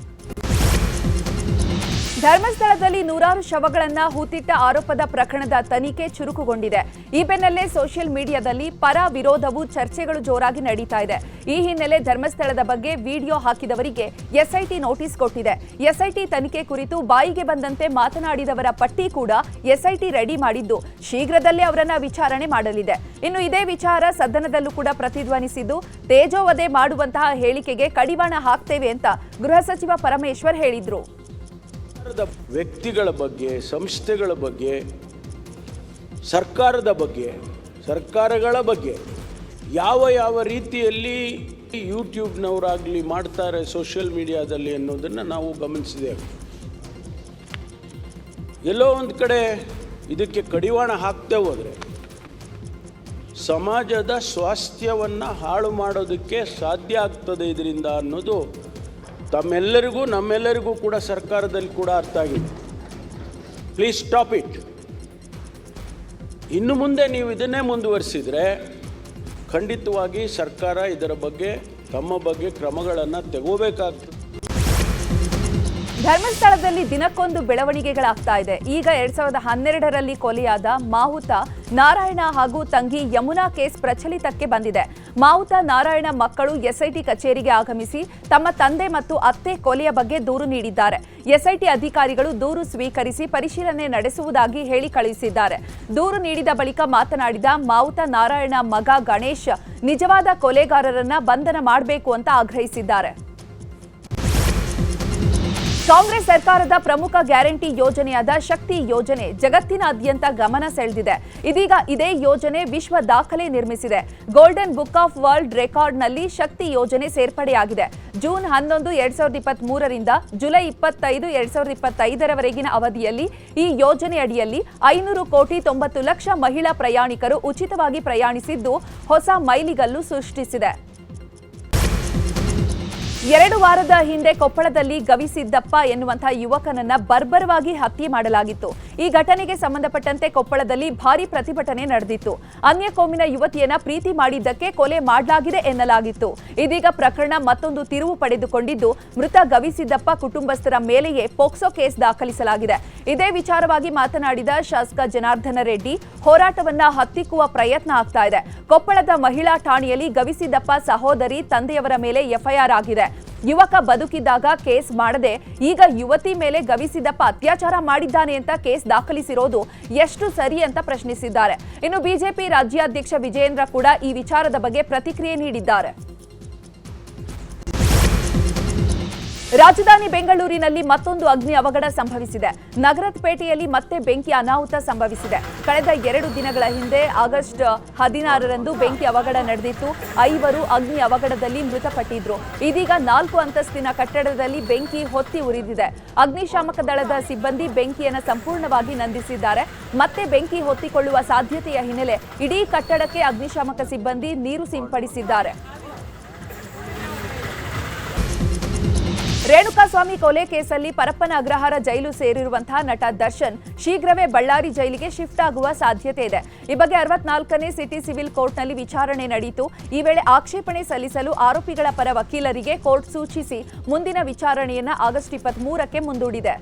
ಧರ್ಮಸ್ಥಳದಲ್ಲಿ ನೂರಾರು ಶವಗಳನ್ನ ಹೂತಿಟ್ಟ ಆರೋಪದ ಪ್ರಕರಣದ ತನಿಖೆ ಚುರುಕುಗೊಂಡಿದೆ. ಈ ಬೆನ್ನಲ್ಲೇ ಸೋಷಿಯಲ್ ಮೀಡಿಯಾದಲ್ಲಿ ಪರ ವಿರೋಧವು ಚರ್ಚೆಗಳು ಜೋರಾಗಿ ನಡೀತಾ ಇದೆ. ಈ ಹಿನ್ನೆಲೆ ಧರ್ಮಸ್ಥಳದ ಬಗ್ಗೆ ವಿಡಿಯೋ ಹಾಕಿದವರಿಗೆ ಎಸ್ಐಟಿ ನೋಟಿಸ್ ಕೊಟ್ಟಿದೆ. ಎಸ್ಐಟಿ ತನಿಖೆ ಕುರಿತು ಬಾಯಿಗೆ ಬಂದಂತೆ ಮಾತನಾಡಿದವರ ಪಟ್ಟಿ ಕೂಡ ಎಸ್ಐಟಿ ರೆಡಿ ಮಾಡಿದ್ದು, ಶೀಘ್ರದಲ್ಲೇ ಅವರನ್ನ ವಿಚಾರಣೆ ಮಾಡಲಿದೆ. ಇನ್ನು ಇದೇ ವಿಚಾರ ಸದನದಲ್ಲೂ ಕೂಡ ಪ್ರತಿಧ್ವನಿಸಿದ್ದು, ತೇಜೋವಧೆ ಮಾಡುವಂತಹ ಹೇಳಿಕೆಗೆ ಕಡಿವಾಣ ಹಾಕ್ತೇವೆ ಅಂತ ಗೃಹ ಸಚಿವ ಪರಮೇಶ್ವರ್ ಹೇಳಿದ್ರು. ಸರ್ಕಾರದ ವ್ಯಕ್ತಿಗಳ ಬಗ್ಗೆ, ಸಂಸ್ಥೆಗಳ ಬಗ್ಗೆ, ಸರ್ಕಾರದ ಬಗ್ಗೆ, ಸರ್ಕಾರಗಳ ಬಗ್ಗೆ ಯಾವ ಯಾವ ರೀತಿಯಲ್ಲಿ ಯೂಟ್ಯೂಬ್ನವರಾಗಲಿ ಮಾಡ್ತಾರೆ ಸೋಷಿಯಲ್ ಮೀಡಿಯಾದಲ್ಲಿ ಅನ್ನೋದನ್ನು ನಾವು ಗಮನಿಸಿದ್ದೇವೆ ಎಲ್ಲೋ ಒಂದು ಕಡೆ ಇದಕ್ಕೆ ಕಡಿವಾಣ ಹಾಕ್ತೇ ಹೋದರೆ ಸಮಾಜದ ಸ್ವಾಸ್ಥ್ಯವನ್ನು ಹಾಳು ಮಾಡೋದಕ್ಕೆ ಸಾಧ್ಯ ಆಗ್ತದೆ ಇದರಿಂದ ಅನ್ನೋದು ತಮ್ಮೆಲ್ಲರಿಗೂ, ನಮ್ಮೆಲ್ಲರಿಗೂ ಕೂಡ ಸರ್ಕಾರದಲ್ಲಿ ಕೂಡ ಅರ್ಥ ಆಗಿದೆ. ಪ್ಲೀಸ್ ಸ್ಟಾಪ್ ಇಟ್ ಇನ್ನು ಮುಂದೆ ನೀವು ಇದನ್ನೇ ಮುಂದುವರಿಸಿದರೆ, ಖಂಡಿತವಾಗಿ ಸರ್ಕಾರ ಇದರ ಬಗ್ಗೆ, ತಮ್ಮ ಬಗ್ಗೆ ಕ್ರಮಗಳನ್ನು ತಗೋಬೇಕಾಗ್ತದೆ. ಧರ್ಮಸ್ಥಳದಲ್ಲಿ ದಿನಕ್ಕೊಂದು ಬೆಳವಣಿಗೆಗಳಾಗ್ತಾ ಇದೆ. ಈಗ ಎರಡ್ ಸಾವಿರದ ಹನ್ನೆರಡರಲ್ಲಿ ಕೊಲೆಯಾದ ಮಾಹುತ ನಾರಾಯಣ ಹಾಗೂ ತಂಗಿ ಯಮುನಾ ಕೇಸ್ ಪ್ರಚಲಿತಕ್ಕೆ ಬಂದಿದೆ. ಮಾಹುತ ನಾರಾಯಣ ಮಕ್ಕಳು ಎಸ್ಐಟಿ ಕಚೇರಿಗೆ ಆಗಮಿಸಿ ತಮ್ಮ ತಂದೆ ಮತ್ತು ಅತ್ತೆ ಕೊಲೆಯ ಬಗ್ಗೆ ದೂರು ನೀಡಿದ್ದಾರೆ. ಎಸ್ಐಟಿ ಅಧಿಕಾರಿಗಳು ದೂರು ಸ್ವೀಕರಿಸಿ ಪರಿಶೀಲನೆ ನಡೆಸುವುದಾಗಿ ಹೇಳಿ ಕಳುಹಿಸಿದ್ದಾರೆ. ದೂರು ನೀಡಿದ ಬಳಿಕ ಮಾತನಾಡಿದ ಮಾವುತ ನಾರಾಯಣ ಮಗ ಗಣೇಶ್, ನಿಜವಾದ ಕೊಲೆಗಾರರನ್ನ ಬಂಧನ ಮಾಡಬೇಕು ಅಂತ ಆಗ್ರಹಿಸಿದ್ದಾರೆ. ಕಾಂಗ್ರೆಸ್ ಸರ್ಕಾರದ ಪ್ರಮುಖ ಗ್ಯಾರಂಟಿ ಯೋಜನೆಯಾದ ಶಕ್ತಿ ಯೋಜನೆ ಜಗತ್ತಿನಾದ್ಯಂತ ಗಮನ ಸೆಳೆದಿದೆ. ಇದೀಗ ಇದೇ ಯೋಜನೆ ವಿಶ್ವ ದಾಖಲೆ ನಿರ್ಮಿಸಿದೆ. ಗೋಲ್ಡನ್ ಬುಕ್ ಆಫ್ ವರ್ಲ್ಡ್ ರೆಕಾರ್ಡ್ನಲ್ಲಿ ಶಕ್ತಿ ಯೋಜನೆ ಸೇರ್ಪಡೆಯಾಗಿದೆ. ಜೂನ್ ಹನ್ನೊಂದು, ಎರಡ್ ಸಾವಿರದ ಇಪ್ಪತ್ತ್ ಜುಲೈ ಇಪ್ಪತ್ತೈದು, ಎರಡ್ ಸಾವಿರದ ಇಪ್ಪತ್ತೈದರವರೆಗಿನ ಅವಧಿಯಲ್ಲಿ ಈ ಯೋಜನೆಯಡಿಯಲ್ಲಿ ಐನೂರು ಕೋಟಿ ತೊಂಬತ್ತು ಲಕ್ಷ ಮಹಿಳಾ ಪ್ರಯಾಣಿಕರು ಉಚಿತವಾಗಿ ಪ್ರಯಾಣಿಸಿದ್ದು ಹೊಸ ಮೈಲಿಗಲ್ಲು ಸೃಷ್ಟಿಸಿದೆ. ಎರಡು ವಾರದ ಹಿಂದೆ ಕೊಪ್ಪಳದಲ್ಲಿ ಗವಿಸಿದ್ದಪ್ಪ ಎನ್ನುವಂತಹ ಯುವಕನನ್ನ ಬರ್ಬರವಾಗಿ ಹತ್ಯೆ ಮಾಡಲಾಗಿತ್ತು. ಈ ಘಟನೆಗೆ ಸಂಬಂಧಪಟ್ಟಂತೆ ಕೊಪ್ಪಳದಲ್ಲಿ ಭಾರಿ ಪ್ರತಿಭಟನೆ ನಡೆದಿತ್ತು. ಅನ್ಯ ಕೋಮಿನ ಯುವತಿಯನ್ನ ಪ್ರೀತಿ ಮಾಡಿದ್ದಕ್ಕೆ ಕೊಲೆ ಮಾಡಲಾಗಿದೆ ಎನ್ನಲಾಗಿತ್ತು. ಇದೀಗ ಪ್ರಕರಣ ಮತ್ತೊಂದು ತಿರುವು ಪಡೆದುಕೊಂಡಿದ್ದು, ಮೃತ ಗವಿಸಿದ್ದಪ್ಪ ಕುಟುಂಬಸ್ಥರ ಮೇಲೆಯೇ ಪೋಕ್ಸೋ ಕೇಸ್ ದಾಖಲಿಸಲಾಗಿದೆ. ಇದೇ ವಿಚಾರವಾಗಿ ಮಾತನಾಡಿದ ಶಾಸಕ ಜನಾರ್ದನ ರೆಡ್ಡಿ, ಹೋರಾಟವನ್ನ ಹತ್ತಿಕ್ಕುವ ಪ್ರಯತ್ನ ಆಗ್ತಾ ಇದೆ. ಕೊಪ್ಪಳದ ಮಹಿಳಾ ಠಾಣೆಯಲ್ಲಿ ಗವಿಸಿದ್ದಪ್ಪ ಸಹೋದರಿ, ತಂದೆಯವರ ಮೇಲೆ ಎಫ್ಐಆರ್ ಆಗಿದೆ. ಯುವಕ ಬದುಕಿದ್ದಾಗ ಕೇಸ್ ಮಾಡದೆ ಈಗ ಯುವತಿ ಮೇಲೆ ಗವಿಸಿದಪ್ಪ ಅತ್ಯಾಚಾರ ಮಾಡಿದ್ದಾನೆ ಅಂತ ಕೇಸ್ ದಾಖಲಿಸಿರೋದು ಎಷ್ಟು ಸರಿ ಅಂತ ಪ್ರಶ್ನಿಸಿದ್ದಾರೆ. ಇನ್ನು ಬಿಜೆಪಿ ರಾಜ್ಯಾಧ್ಯಕ್ಷ ವಿಜಯೇಂದ್ರ ಕೂಡ ಈ ವಿಚಾರದ ಬಗ್ಗೆ ಪ್ರತಿಕ್ರಿಯೆ ನೀಡಿದ್ದಾರೆ. ರಾಜಧಾನಿ ಬೆಂಗಳೂರಿನಲ್ಲಿ ಮತ್ತೊಂದು ಅಗ್ನಿ ಅವಘಡ ಸಂಭವಿಸಿದೆ. ನಗರದ ಪೇಟೆಯಲ್ಲಿ ಮತ್ತೆ ಬೆಂಕಿ ಅನಾಹುತ ಸಂಭವಿಸಿದೆ. ಕಳೆದ ಎರಡು ದಿನಗಳ ಹಿಂದೆ ಆಗಸ್ಟ್ ಹದಿನಾರರಂದು ಬೆಂಕಿ ಅವಘಡ ನಡೆದಿತ್ತು. ಐವರು ಅಗ್ನಿ ಅವಘಡದಲ್ಲಿ ಮೃತಪಟ್ಟಿದ್ರು. ಇದೀಗ ನಾಲ್ಕು ಅಂತಸ್ತಿನ ಕಟ್ಟಡದಲ್ಲಿ ಬೆಂಕಿ ಹೊತ್ತಿ ಉರಿದಿದೆ. ಅಗ್ನಿಶಾಮಕ ದಳದ ಸಿಬ್ಬಂದಿ ಬೆಂಕಿಯನ್ನು ಸಂಪೂರ್ಣವಾಗಿ ನಂದಿಸಿದ್ದಾರೆ. ಮತ್ತೆ ಬೆಂಕಿ ಹೊತ್ತಿಕೊಳ್ಳುವ ಸಾಧ್ಯತೆಯ ಹಿನ್ನೆಲೆ ಇಡೀ ಕಟ್ಟಡಕ್ಕೆ ಅಗ್ನಿಶಾಮಕ ಸಿಬ್ಬಂದಿ ನೀರು ಸಿಂಪಡಿಸಿದ್ದಾರೆ. ರೇಣುಕಾಸ್ವಾಮಿ ಕೊಲೆ ಕೇಸಲ್ಲಿ ಪರಪ್ಪನ ಅಗ್ರಹಾರ ಜೈಲು ಸೇರಿರುವಂತಹ ನಟ ದರ್ಶನ್ ಶೀಘ್ರವೇ ಬಳ್ಳಾರಿ ಜೈಲಿಗೆ ಶಿಫ್ಟ್ ಆಗುವ ಸಾಧ್ಯತೆ ಇದೆ. ಈ ಬಗ್ಗೆ ಅರವತ್ನಾಲ್ಕನೇ ಸಿಟಿ ಸಿವಿಲ್ ಕೋರ್ಟ್ನಲ್ಲಿ ವಿಚಾರಣೆ ನಡೆಯಿತು ಈ ವೇಳೆ ಆಕ್ಷೇಪಣೆ ಸಲ್ಲಿಸಲು ಆರೋಪಿಗಳ ಪರ ವಕೀಲರಿಗೆ ಕೋರ್ಟ್ ಸೂಚಿಸಿ ಮುಂದಿನ ವಿಚಾರಣೆಯನ್ನು ಆಗಸ್ಟ್ ಇಪ್ಪತ್ತ್ ಮುಂದೂಡಿದೆ.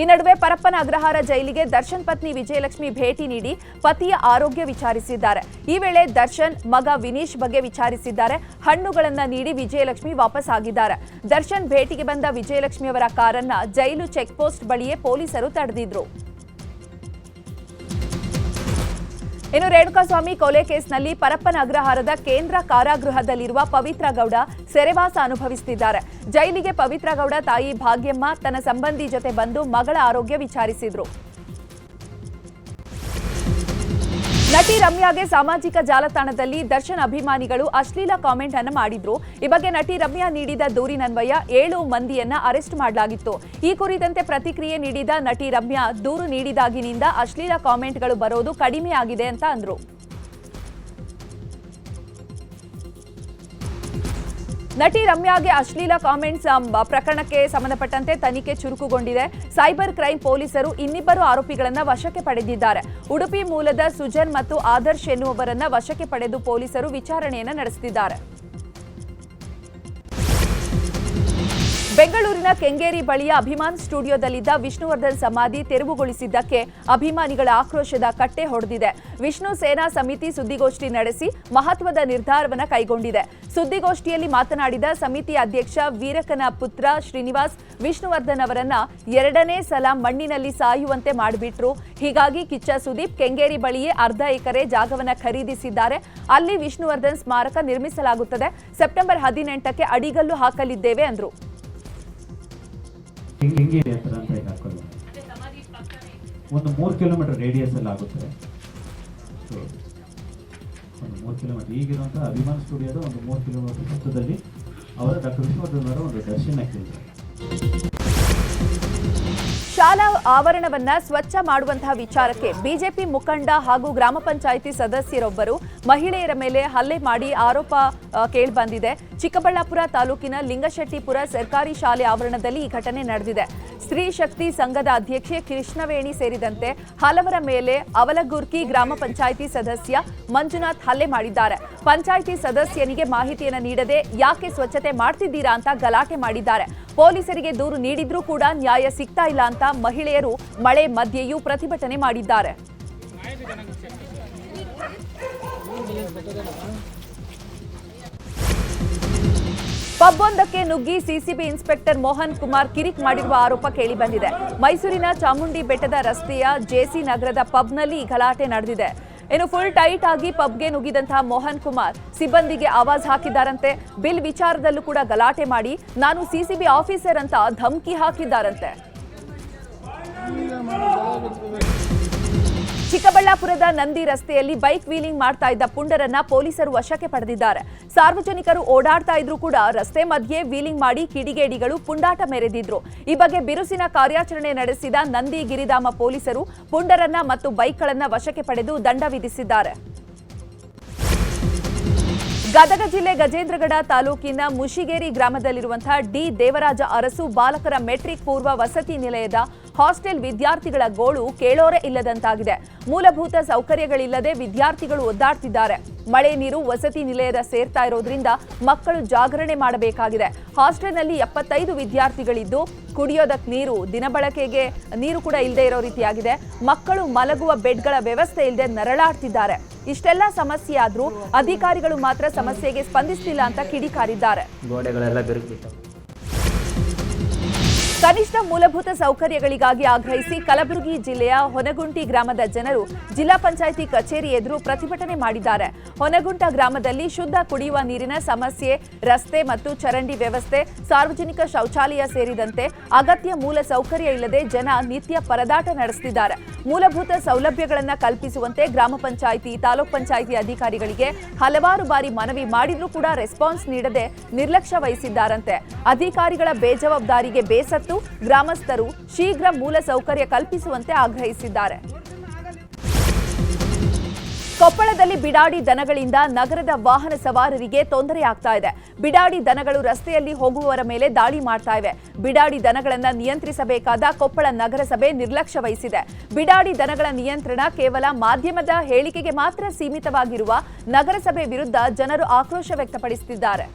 ಈ ನಡುವೆ ಪರಪ್ಪನ ಅಗ್ರಹಾರ ಜೈಲಿಗೆ ದರ್ಶನ್ ಪತ್ನಿ ವಿಜಯಲಕ್ಷ್ಮಿ ಭೇಟಿ ನೀಡಿ ಪತಿಯ ಆರೋಗ್ಯ ವಿಚಾರಿಸಿದ್ದಾರೆ. ಈ ವೇಳೆ ದರ್ಶನ್, ಮಗ ವಿನೀಶ್ ಬಗ್ಗೆ ವಿಚಾರಿಸಿದ್ದಾರೆ. ಹಣ್ಣುಗಳನ್ನ ನೀಡಿ ವಿಜಯಲಕ್ಷ್ಮಿ ವಾಪಸ್ ಆಗಿದ್ದಾರೆ. ದರ್ಶನ್ ಭೇಟಿಗೆ ಬಂದ ವಿಜಯಲಕ್ಷ್ಮಿ ಅವರ ಕಾರನ್ನ ಜೈಲು ಚೆಕ್ ಪೋಸ್ಟ್ ಬಳಿಯೇ ಪೊಲೀಸರು ತಡೆದಿದ್ರು. ಇನ್ನು ರೇಣುಕಾಸ್ವಾಮಿ ಕೊಲೆ ಕೇಸ್ನಲ್ಲಿ ಪರಪ್ಪನ ಅಗ್ರಹಾರದ ಕೇಂದ್ರ ಕಾರಾಗೃಹದಲ್ಲಿರುವ ಪವಿತ್ರ ಗೌಡ ಸೆರೆವಾಸ ಅನುಭವಿಸುತ್ತಿದ್ದಾರೆ ಜೈಲಿಗೆ ಪವಿತ್ರ ಗೌಡ ತಾಯಿ ಭಾಗ್ಯಮ್ಮ ತನ್ನ ಸಂಬಂಧಿ ಜೊತೆ ಬಂದು ಮಗಳ ಆರೋಗ್ಯ ವಿಚಾರಿಸಿದ್ರು. ನಟಿ ರಮ್ಯಾಗೆ ಸಾಮಾಜಿಕ ಜಾಲತಾಣದಲ್ಲಿ ದರ್ಶನ್ ಅಭಿಮಾನಿಗಳು ಅಶ್ಲೀಲ ಕಾಮೆಂಟ್ ಅನ್ನು ಮಾಡಿದ್ರು. ಈ ಬಗ್ಗೆ ನಟಿ ರಮ್ಯಾ ನೀಡಿದ ದೂರಿನನ್ವಯ ಏಳು ಮಂದಿಯನ್ನ ಅರೆಸ್ಟ್ ಮಾಡಲಾಗಿತ್ತು. ಈ ಕುರಿತಂತೆ ಪ್ರತಿಕ್ರಿಯೆ ನೀಡಿದ ನಟಿ ರಮ್ಯಾ, ದೂರು ನೀಡಿದಾಗಿನಿಂದ ಅಶ್ಲೀಲ ಕಾಮೆಂಟ್ಗಳು ಬರೋದು ಕಡಿಮೆ ಆಗಿದೆ ಅಂತ ಅಂದ್ರು. ನಟಿ ರಮ್ಯಾಗೆ ಅಶ್ಲೀಲ ಕಾಮೆಂಟ್ಸ್ ಪ್ರಕರಣಕ್ಕೆ ಸಂಬಂಧಪಟ್ಟಂತೆ ತನಿಖೆ ಚುರುಕುಗೊಂಡಿದೆ. ಸೈಬರ್ ಕ್ರೈಂ ಪೊಲೀಸರು ಇನ್ನಿಬ್ಬರು ಆರೋಪಿಗಳನ್ನ ವಶಕ್ಕೆ ಪಡೆದಿದ್ದಾರೆ. ಉಡುಪಿ ಮೂಲದ ಸುಜನ್ ಮತ್ತು ಆದರ್ಶ್ ಎನ್ನುವವರನ್ನ ವಶಕ್ಕೆ ಪಡೆದು ಪೊಲೀಸರು ವಿಚಾರಣೆಯನ್ನ ನಡೆಸುತ್ತಿದ್ದಾರೆ ಬೆಂಗಳೂರಿನ ಕೆಂಗೇರಿ ಬಳಿಯ ಅಭಿಮಾನ್ ಸ್ಟುಡಿಯೋದಲ್ಲಿದ್ದ ವಿಷ್ಣುವರ್ಧನ್ ಸಮಾಧಿ ತೆರವುಗೊಳಿಸಿದ್ದಕ್ಕೆ ಅಭಿಮಾನಿಗಳ ಆಕ್ರೋಶದ ಕಟ್ಟೆ ಹೊಡೆದಿದೆ. ವಿಷ್ಣು ಸೇನಾ ಸಮಿತಿ ಸುದ್ದಿಗೋಷ್ಠಿ ನಡೆಸಿ ಮಹತ್ವದ ನಿರ್ಧಾರವನ್ನು ಕೈಗೊಂಡಿದೆ. ಸುದ್ದಿಗೋಷ್ಠಿಯಲ್ಲಿ ಮಾತನಾಡಿದ ಸಮಿತಿ ಅಧ್ಯಕ್ಷ ವೀರಕನ ಪುತ್ರ ಶ್ರೀನಿವಾಸ್, ವಿಷ್ಣುವರ್ಧನ್ ಅವರನ್ನ ಎರಡನೇ ಸಲ ಮಣ್ಣಿನಲ್ಲಿ ಸಾಯುವಂತೆ ಮಾಡಿಬಿಟ್ರು. ಹೀಗಾಗಿ ಕಿಚ್ಚ ಸುದೀಪ್ ಕೆಂಗೇರಿ ಬಳಿಯೇ ಅರ್ಧ ಎಕರೆ ಜಾಗವನ್ನ ಖರೀದಿಸಿದ್ದಾರೆ. ಅಲ್ಲಿ ವಿಷ್ಣುವರ್ಧನ್ ಸ್ಮಾರಕ ನಿರ್ಮಿಸಲಾಗುತ್ತದೆ. ಸೆಪ್ಟೆಂಬರ್ ಹದಿನೆಂಟಕ್ಕೆ ಅಡಿಗಲ್ಲು ಹಾಕಲಿದ್ದೇವೆ ಅಂದ್ರು. ಕೆಂಗೇರಿ ಹತ್ರ ಅಂತ ಅಂತ ಹಾಕೋದು ಒಂದು ಮೂರು ಕಿಲೋಮೀಟರ್ ರೇಡಿಯಸ್ ಅಲ್ಲಿ ಆಗುತ್ತೆ. ಒಂದು ಮೂರು ಕಿಲೋಮೀಟರ್ ಈಗಿರುವಂಥ ಅಭಿಮಾನ್ ಸ್ಟುಡಿಯೋದ ಒಂದು ಮೂರು ಕಿಲೋಮೀಟರ್ ಸುತ್ತದಲ್ಲಿ ಅವರ ಡಾಕ್ಟರ್ ವಿಷ್ಣುವರ್ಧನ್ ಅವರ ಒಂದು ದರ್ಶನ ಕೇಳಿದ್ದಾರೆ ಶಾಲಾ ಆವರಣವನ್ನ ಸ್ವಚ್ಛ ಮಾಡುವಂತಹ ವಿಚಾರಕ್ಕೆ ಬಿಜೆಪಿ ಮುಖಂಡ ಹಾಗೂ ಗ್ರಾಮ ಪಂಚಾಯಿತಿ ಸದಸ್ಯರೊಬ್ಬರು ಮಹಿಳೆಯರ ಮೇಲೆ ಹಲ್ಲೆ ಮಾಡಿ ಆರೋಪ ಕೇಳಿಬಂದಿದೆ. ಚಿಕ್ಕಬಳ್ಳಾಪುರ ತಾಲೂಕಿನ ಲಿಂಗಶೆಟ್ಟಿಪುರ ಸರ್ಕಾರಿ ಶಾಲೆ ಆವರಣದಲ್ಲಿ ಈ ಘಟನೆ ನಡೆದಿದೆ. ಸ್ತ್ರೀ ಶಕ್ತಿ ಸಂಘದ ಅಧ್ಯಕ್ಷೆ ಕೃಷ್ಣವೇಣಿ ಸೇರಿದಂತೆ ಹಲವರ ಮೇಲೆ ಅವಲಗುರ್ಕಿ ಗ್ರಾಮ ಪಂಚಾಯಿತಿ ಸದಸ್ಯ ಮಂಜುನಾಥ್ ಹಲ್ಲೆ ಮಾಡಿದ್ದಾರೆ. ಪಂಚಾಯಿತಿ ಸದಸ್ಯನಿಗೆ ಮಾಹಿತಿಯನ್ನು ನೀಡದೆ ಯಾಕೆ ಸ್ವಚ್ಛತೆ ಮಾಡ್ತಿದ್ದೀರಾ ಅಂತ ಗಲಾಟೆ ಮಾಡಿದ್ದಾರೆ. ಪೊಲೀಸರಿಗೆ ದೂರು ನೀಡಿದ್ರೂ ಕೂಡ ನ್ಯಾಯ ಸಿಗ್ತಾ ಇಲ್ಲ ಅಂತ ಮಹಿಳೆಯರು ಮಳೆ ಮಧ್ಯೆಯೂ ಪ್ರತಿಭಟನೆ ಮಾಡಿದ್ದಾರೆ. ಪಬ್ಬೊಂದಕ್ಕೆ ನುಗ್ಗಿ ಸಿಸಿಬಿ ಇನ್ಸ್ಪೆಕ್ಟರ್ ಮೋಹನ್ ಕುಮಾರ್ ಕಿರಿಕ್ ಮಾಡಿರುವ ಆರೋಪ ಕೇಳಿಬಂದಿದೆ ಮೈಸೂರಿನ ಚಾಮುಂಡಿ ಬೆಟ್ಟದ ರಸ್ತೆಯ ಜೆಸಿ ನಗರದ ಪಬ್ನಲ್ಲಿ ಗಲಾಟೆ ನಡೆದಿದೆ. ಇನ್ನು ಫುಲ್ ಟೈಟ್ ಆಗಿ ಪಬ್ಗೆ ನುಗ್ಗಿದಂತಹ ಮೋಹನ್ ಕುಮಾರ್ ಸಿಬ್ಬಂದಿಗೆ ಆವಾಜ್ ಹಾಕಿದ್ದಾರಂತೆ. ಬಿಲ್ ವಿಚಾರದಲ್ಲೂ ಕೂಡ ಗಲಾಟೆ ಮಾಡಿ ನಾನು ಸಿಸಿಬಿ ಆಫೀಸರ್ ಅಂತ ಧಮಕಿ ಹಾಕಿದ್ದಾರಂತೆ. ಚಿಕ್ಕಬಳ್ಳಾಪುರದ ನಂದಿ ರಸ್ತೆಯಲ್ಲಿ ಬೈಕ್ ವೀಲಿಂಗ್ ಮಾಡ್ತಾ ಇದ್ದ ಪುಂಡರನ್ನ ಪೊಲೀಸರು ವಶಕ್ಕೆ ಪಡೆದಿದ್ದಾರೆ. ಸಾರ್ವಜನಿಕರು ಓಡಾಡ್ತಾ ಇದ್ರು ಕೂಡ ರಸ್ತೆ ಮಧ್ಯೆ ವೀಲಿಂಗ್ ಮಾಡಿ ಕಿಡಿಗೇಡಿಗಳು ಪುಂಡಾಟ ಮೆರೆದಿದ್ರು. ಈ ಬಗ್ಗೆ ಬಿರುಸಿನ ಕಾರ್ಯಾಚರಣೆ ನಡೆಸಿದ ನಂದಿ ಗಿರಿಧಾಮ ಪೊಲೀಸರು ಪುಂಡರನ್ನ ಮತ್ತು ಬೈಕ್ಗಳನ್ನ ವಶಕ್ಕೆ ಪಡೆದು ದಂಡ ವಿಧಿಸಿದ್ದಾರೆ. ಗದಗ ಜಿಲ್ಲೆ ಗಜೇಂದ್ರಗಡ ತಾಲೂಕಿನ ಮುಷಿಗೇರಿ ಗ್ರಾಮದಲ್ಲಿರುವಂತಹ ಡಿ ದೇವರಾಜ ಅರಸು ಬಾಲಕರ ಮೆಟ್ರಿಕ್ ಪೂರ್ವ ವಸತಿ ನಿಲಯದ ಹಾಸ್ಟೆಲ್ ವಿದ್ಯಾರ್ಥಿಗಳ ಗೋಳು ಕೇಳೋರೇ ಇಲ್ಲದಂತಾಗಿದೆ. ಮೂಲಭೂತ ಸೌಕರ್ಯಗಳಿಲ್ಲದೆ ವಿದ್ಯಾರ್ಥಿಗಳು ಒದ್ದಾಡ್ತಿದ್ದಾರೆ. ಮಳೆ ನೀರು ವಸತಿ ನಿಲಯದ ಸೇರ್ತಾ ಇರೋದ್ರಿಂದ ಮಕ್ಕಳು ಜಾಗರಣೆ ಮಾಡಬೇಕಾಗಿದೆ. ಹಾಸ್ಟೆಲ್ನಲ್ಲಿ ಎಪ್ಪತ್ತೈದು ವಿದ್ಯಾರ್ಥಿಗಳಿದ್ದು ಕುಡಿಯೋದಕ್ಕೆ ನೀರು, ದಿನಬಳಕೆಗೆ ನೀರು ಕೂಡ ಇಲ್ಲದೆ ಇರೋ ರೀತಿಯಾಗಿದೆ. ಮಕ್ಕಳು ಮಲಗುವ ಬೆಡ್ಗಳ ವ್ಯವಸ್ಥೆ ಇಲ್ಲದೆ ನರಳಾಡ್ತಿದ್ದಾರೆ. ಇಷ್ಟೆಲ್ಲ ಸಮಸ್ಯೆ ಆದರೂ ಅಧಿಕಾರಿಗಳು ಮಾತ್ರ ಸಮಸ್ಯೆಗೆ ಸ್ಪಂದಿಸ್ತಿಲ್ಲ ಅಂತ ಕಿಡಿಕಾರಿದ್ದಾರೆ. ಕನಿಷ್ಠ ಮೂಲಭೂತ ಸೌಕರ್ಯಗಳಿಗಾಗಿ ಆಗ್ರಹಿಸಿ ಕಲಬುರಗಿ ಜಿಲ್ಲೆಯ ಹೊನಗುಂಟಿ ಗ್ರಾಮದ ಜನರು ಜಿಲ್ಲಾ ಪಂಚಾಯಿತಿ ಕಚೇರಿ ಎದುರು ಪ್ರತಿಭಟನೆ ಮಾಡಿದ್ದಾರೆ. ಹೊನಗುಂಟ ಗ್ರಾಮದಲ್ಲಿ ಶುದ್ಧ ಕುಡಿಯುವ ನೀರಿನ ಸಮಸ್ಯೆ, ರಸ್ತೆ ಮತ್ತು ಚರಂಡಿ ವ್ಯವಸ್ಥೆ, ಸಾರ್ವಜನಿಕ ಶೌಚಾಲಯ ಸೇರಿದಂತೆ ಅಗತ್ಯ ಮೂಲ ಸೌಕರ್ಯ ಇಲ್ಲದೆ ಜನ ನಿತ್ಯ ಪರದಾಟ ನಡೆಸುತ್ತಿದ್ದಾರೆ ಮೂಲಭೂತ ಸೌಲಭ್ಯಗಳನ್ನು ಕಲ್ಪಿಸುವಂತೆ ಗ್ರಾಮ ಪಂಚಾಯಿತಿ, ತಾಲೂಕ್ ಪಂಚಾಯಿತಿ ಅಧಿಕಾರಿಗಳಿಗೆ ಹಲವಾರು ಬಾರಿ ಮನವಿ ಮಾಡಿದ್ರೂ ಕೂಡ ರೆಸ್ಪಾನ್ಸ್ ನೀಡದೆ ನಿರ್ಲಕ್ಷ್ಯ ವಹಿಸಿದ್ದಾರಂತೆ. ಅಧಿಕಾರಿಗಳ ಬೇಜವಾಬ್ದಾರಿಗೆ ಬೇಸತ್ತು ಗ್ರಾಮಸ್ಥರು ಶೀಘ್ರ ಮೂಲ ಸೌಕರ್ಯ ಕಲ್ಪಿಸುವಂತೆ ಆಗ್ರಹಿಸಿದ್ದಾರೆ. ಕೊಪ್ಪಳದಲ್ಲಿ ಬಿಡಾಡಿ ದನಗಳಿಂದ ನಗರದ ವಾಹನ ಸವಾರರಿಗೆ ತೊಂದರೆಯಾಗ್ತಾ ಇದೆ. ಬಿಡಾಡಿ ದನಗಳು ರಸ್ತೆಯಲ್ಲಿ ಹೋಗುವವರ ಮೇಲೆ ದಾಳಿ ಮಾಡ್ತಾ ಇವೆ. ಬಿಡಾಡಿ ದನಗಳನ್ನು ನಿಯಂತ್ರಿಸಬೇಕಾದ ಕೊಪ್ಪಳ ನಗರಸಭೆ ನಿರ್ಲಕ್ಷ್ಯ ವಹಿಸಿದೆ ಬಿಡಾಡಿ ದನಗಳ ನಿಯಂತ್ರಣ ಕೇವಲ ಮಾಧ್ಯಮದ ಹೇಳಿಕೆಗೆ ಮಾತ್ರ ಸೀಮಿತವಾಗಿರುವ ನಗರಸಭೆ ವಿರುದ್ಧ ಜನರು ಆಕ್ರೋಶ ವ್ಯಕ್ತಪಡಿಸುತ್ತಿದ್ದಾರೆ.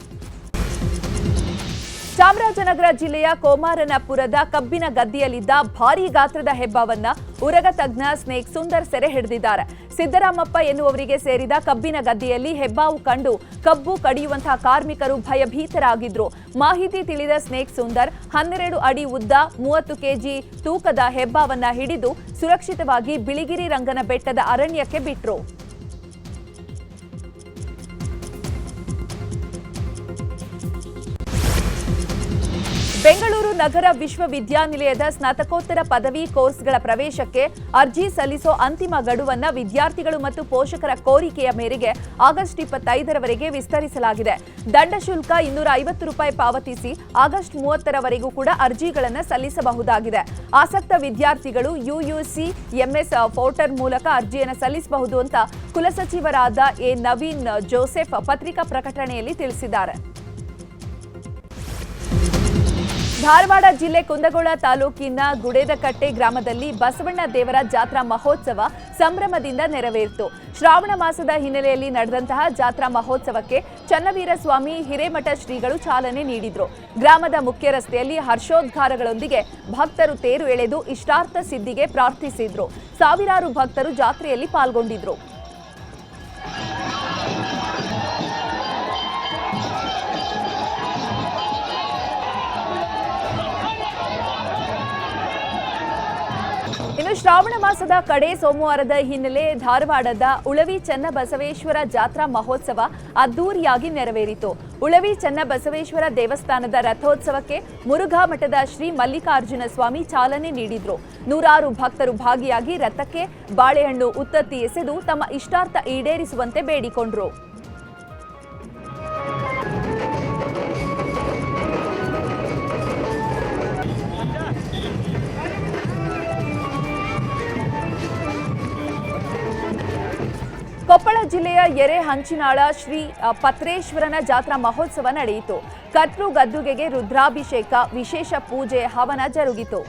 ಚಾಮರಾಜನಗರ ಜಿಲ್ಲೆಯ ಕೋಮಾರನಪುರದ ಕಬ್ಬಿನ ಗದ್ದೆಯಲ್ಲಿದ್ದ ಭಾರೀ ಗಾತ್ರದ ಹೆಬ್ಬಾವನ್ನ ಉರಗ ತಜ್ಞ ಸ್ನೇಕ್ ಸುಂದರ್ ಸೆರೆ ಹಿಡಿದಿದ್ದಾರೆ. ಸಿದ್ದರಾಮಪ್ಪ ಎನ್ನುವವರಿಗೆ ಸೇರಿದ ಕಬ್ಬಿನ ಗದ್ದೆಯಲ್ಲಿ ಹೆಬ್ಬಾವು ಕಂಡು ಕಬ್ಬು ಕಡಿಯುವಂತಹ ಕಾರ್ಮಿಕರು ಭಯಭೀತರಾಗಿದ್ರು. ಮಾಹಿತಿ ತಿಳಿದ ಸ್ನೇಕ್ ಸುಂದರ್, ಹನ್ನೆರಡು ಅಡಿ ಉದ್ದ, ಮೂವತ್ತು ಕೆಜಿ ತೂಕದ ಹೆಬ್ಬಾವನ್ನ ಹಿಡಿದು ಸುರಕ್ಷಿತವಾಗಿ ಬಿಳಿಗಿರಿ ರಂಗನ ಬೆಟ್ಟದ ಅರಣ್ಯಕ್ಕೆ ಬಿಟ್ರು. ಬೆಂಗಳೂರು ನಗರ ವಿಶ್ವವಿದ್ಯಾನಿಲಯದ ಸ್ನಾತಕೋತ್ತರ ಪದವಿ ಕೋರ್ಸ್ಗಳ ಪ್ರವೇಶಕ್ಕೆ ಅರ್ಜಿ ಸಲ್ಲಿಸೋ ಅಂತಿಮ ಗಡುವನ್ನ ವಿದ್ಯಾರ್ಥಿಗಳು ಮತ್ತು ಪೋಷಕರ ಕೋರಿಕೆಯ ಮೇರೆಗೆ ಆಗಸ್ಟ್ ಇಪ್ಪತ್ತೈದರವರೆಗೆ ವಿಸ್ತರಿಸಲಾಗಿದೆ. ದಂಡ ಶುಲ್ಕ ಇನ್ನೂರ ಐವತ್ತು ರೂಪಾಯಿ ಪಾವತಿಸಿ ಆಗಸ್ಟ್ ಮೂವತ್ತರವರೆಗೂ ಕೂಡ ಅರ್ಜಿಗಳನ್ನು ಸಲ್ಲಿಸಬಹುದಾಗಿದೆ. ಆಸಕ್ತ ವಿದ್ಯಾರ್ಥಿಗಳು ಯುಯುಸಿ, ಎಂಎಸ್ ಪೋರ್ಟಲ್ ಮೂಲಕ ಅರ್ಜಿಯನ್ನು ಸಲ್ಲಿಸಬಹುದು ಅಂತ ಕುಲಸಚಿವರಾದ ಎ ನವೀನ್ ಜೋಸೆಫ್ ಪತ್ರಿಕಾ ಪ್ರಕಟಣೆಯಲ್ಲಿ ತಿಳಿಸಿದ್ದಾರೆ. ಧಾರವಾಡ ಜಿಲ್ಲೆ ಕುಂದಗೋಳ ತಾಲೂಕಿನ ಗುಡೇದಕಟ್ಟೆ ಗ್ರಾಮದಲ್ಲಿ ಬಸವಣ್ಣ ದೇವರ ಜಾತ್ರಾ ಮಹೋತ್ಸವ ಸಂಭ್ರಮದಿಂದ ನೆರವೇರಿತು. ಶ್ರಾವಣ ಮಾಸದ ಹಿನ್ನೆಲೆಯಲ್ಲಿ ನಡೆದಂತಹ ಜಾತ್ರಾ ಮಹೋತ್ಸವಕ್ಕೆ ಚನ್ನವೀರ ಸ್ವಾಮಿ, ಹಿರೇಮಠ ಶ್ರೀಗಳು ಚಾಲನೆ ನೀಡಿದ್ರು. ಗ್ರಾಮದ ಮುಖ್ಯ ರಸ್ತೆಯಲ್ಲಿ ಹರ್ಷೋದ್ಗಾರಗಳೊಂದಿಗೆ ಭಕ್ತರು ತೇರು ಎಳೆದು ಇಷ್ಟಾರ್ಥ ಸಿದ್ಧಿಗೆ ಪ್ರಾರ್ಥಿಸಿದ್ರು. ಸಾವಿರಾರು ಭಕ್ತರು ಜಾತ್ರೆಯಲ್ಲಿ ಪಾಲ್ಗೊಂಡಿದ್ರು. ಇನ್ನು ಶ್ರಾವಣ ಮಾಸದ ಕಡೆ ಸೋಮವಾರದ ಹಿನ್ನೆಲೆ ಧಾರವಾಡದ ಉಳವಿ ಚನ್ನಬಸವೇಶ್ವರ ಜಾತ್ರಾ ಮಹೋತ್ಸವ ಅದ್ದೂರಿಯಾಗಿ ನೆರವೇರಿತು. ಉಳವಿ ಚನ್ನಬಸವೇಶ್ವರ ದೇವಸ್ಥಾನದ ರಥೋತ್ಸವಕ್ಕೆ ಮುರುಘಾ ಮಠದ ಶ್ರೀ ಮಲ್ಲಿಕಾರ್ಜುನ ಸ್ವಾಮಿ ಚಾಲನೆ ನೀಡಿದ್ರು. ನೂರಾರು ಭಕ್ತರು ಭಾಗಿಯಾಗಿ ರಥಕ್ಕೆ ಬಾಳೆಹಣ್ಣು, ಉತ್ತತ್ತಿ ಎಸೆದು ತಮ್ಮ ಇಷ್ಟಾರ್ಥ ಈಡೇರಿಸುವಂತೆ ಬೇಡಿಕೊಂಡ್ರು. ಎರೆ ಹಂಚಿನಾಳ ಶ್ರೀ ಪತ್ರೇಶ್ವರನ ಜಾತ್ರಾ ಮಹೋತ್ಸವ ನಡೆಯಿತು. ಕರ್ತೃ ಗದ್ದುಗೆಗೆ ರುದ್ರಾಭಿಷೇಕ ವಿಶೇಷ ಪೂಜೆ ಹವನ ಜರುಗಿತು.